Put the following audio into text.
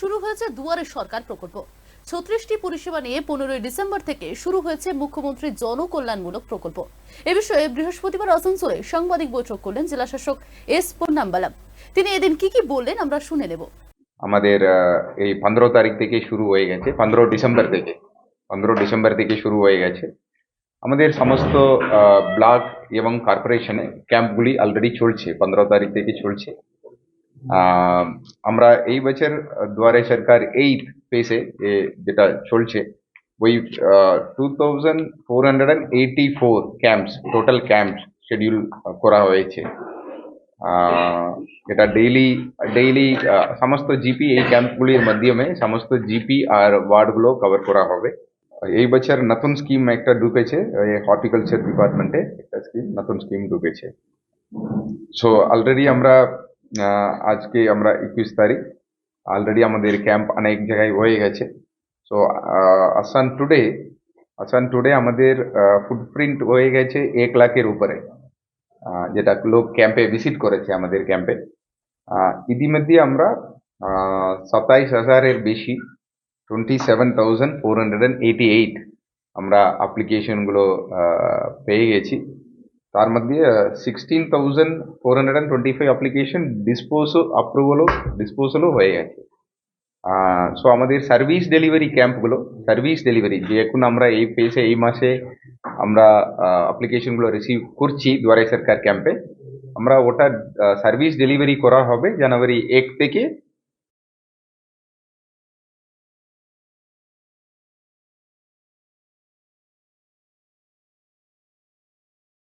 শুরু হয়েছে দুয়ারে সরকার প্রকল্প। ছত্রিশটি পরিষেবা নিয়ে পনেরোই ডিসেম্বর থেকে শুরু হয়েছে মুখ্যমন্ত্রী জনকল্যাণমূলক প্রকল্প। এ বিষয়ে বৃহস্পতিবার আসানসোলে সাংবাদিক বৈঠক করলেন জেলা শাসক এস পন্নাম্বালাম তিনি এদিন কি কি বললেন আমরা শুনে নেব। আমাদের এই পনেরো তারিখ থেকে শুরু হয়ে গেছে, পনেরো ডিসেম্বর থেকে, পনেরো ডিসেম্বর থেকে শুরু হয়ে গেছে। আমাদের সমস্ত ব্লক এবং কর্পোরেশনে ক্যাম্পগুলি অলরেডি চলছে, পনেরো তারিখ থেকে চলছে। আমরা এই বছর দুয়ারে সরকার এইট ফেসে যেটা চলছে, ওই two thousand four hundred and eighty four camps total camps schedule করা হয়েছে। এটা ডেইলি ডেইলি সমস্ত জিপি এই ক্যাম্পগুলির মাধ্যমে সমস্ত জিপি আর ওয়ার্ডগুলো কভার করা হবে। এই বছর নতুন স্কিম একটা ঢুকেছে হর্টিকালচার ডিপার্টমেন্টে একটা স্কিম নতুন স্কিম ঢুকেছে। সো অলরেডি আমরা আজকে আমরা একুশ তারিখ। অলরেডি আমাদের ক্যাম্প অনেক জায়গায় হয়ে গেছে। সো আসান টুডে আসান টুডে আমাদের ফুটপ্রিন্ট হয়ে গেছে এক লাখের উপরে। যেটা লোক ক্যাম্পে ভিজিট করেছে আমাদের ক্যাম্পে ইতিমধ্যে আমরা সাতাইশ হাজারের বেশি twenty seven thousand four hundred and eighty eight আমরা অ্যাপ্লিকেশনগুলো পেয়ে গেছি। তার মধ্যে sixteen thousand four hundred and twenty five application ডিসপোজও অ্যাপ্রুভালও ডিসপোজালও হয়ে গেছে সো আমাদের সার্ভিস ডেলিভারি ক্যাম্পগুলো সার্ভিস ডেলিভারি যে এখন আমরা এই পেসে এই মাসে আমরা অ্যাপ্লিকেশনগুলো রিসিভ করছি দুয়ারে সরকার ক্যাম্পে আমরা ওটা সার্ভিস ডেলিভারি করা হবে জানুয়ারি এক থেকে